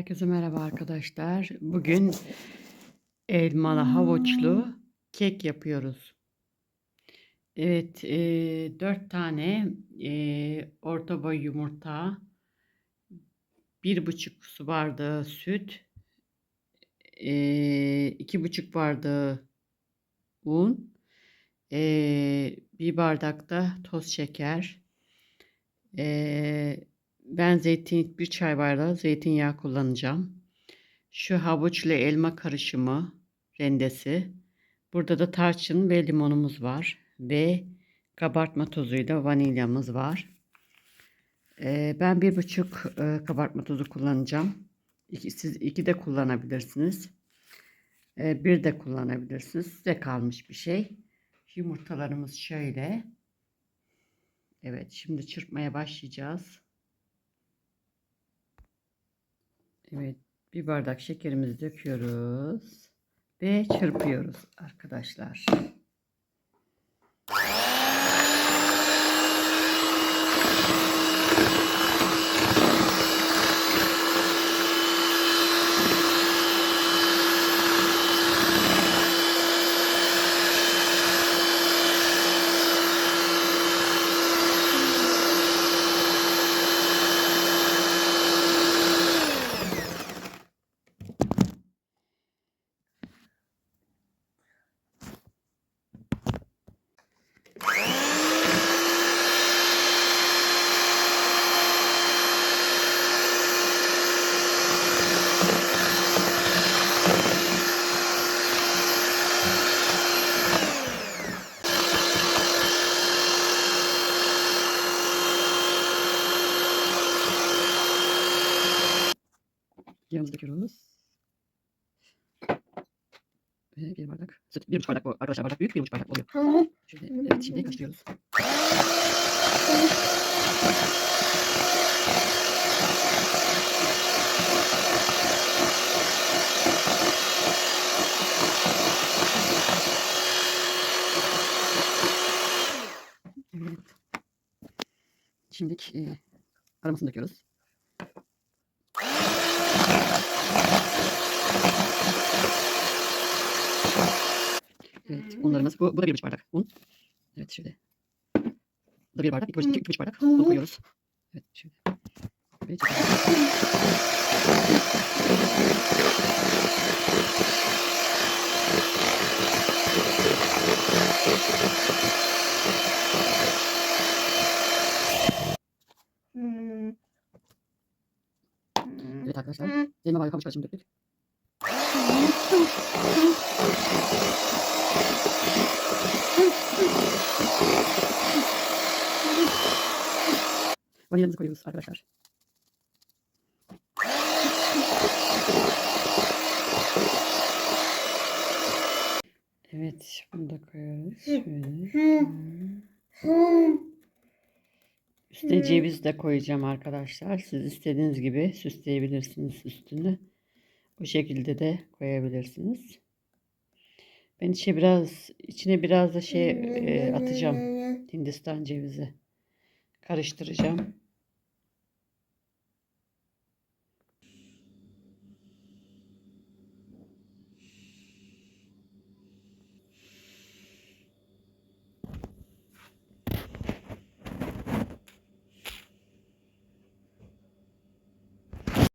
Herkese merhaba arkadaşlar. Bugün elmalı havuçlu kek yapıyoruz. Evet, e, 4 tane e, orta boy yumurta, bir buçuk su bardağı süt, e, iki buçuk bardağı un, e, bir bardak da toz şeker, e, ben zeytin bir çay bardağı zeytinyağı kullanacağım. Şu havuçla elma karışımı rendesi. Burada da tarçın ve limonumuz var ve kabartma tozuyla vanilyamız var. Ee, ben bir buçuk e, kabartma tozu kullanacağım. Siz iki de kullanabilirsiniz. Ee, bir de kullanabilirsiniz. Size kalmış bir şey. Yumurtalarımız şöyle. Evet, şimdi çırpmaya başlayacağız. Evet, bir bardak şekerimizi döküyoruz ve çırpıyoruz arkadaşlar. Yağımızı döküyoruz. Ve bir bardak süt. Bir buçuk bardak bu. Arkadaşlar bardak büyük bir buçuk bardak oluyor. Tamam. Şöyle, evet şimdi karıştırıyoruz. Evet. Şimdi e, aromasını döküyoruz. Unlarımız. Bu, bu da bir buçuk bardak un. Evet, şöyle. Bu da bir bardak, iki buçuk, iki buçuk bardak un koyuyoruz. Evet, şöyle. Ve Hmm. Evet arkadaşlar, elma var, kavuç karışımı döktük. Vanilyamızı koyuyoruz arkadaşlar. Evet, bunu da koyuyoruz. Şöyle. Üstüne ceviz de koyacağım arkadaşlar. Siz istediğiniz gibi süsleyebilirsiniz üstünü. Bu şekilde de koyabilirsiniz. Ben içine biraz içine biraz da şey e, atacağım. Hindistan cevizi. Karıştıracağım.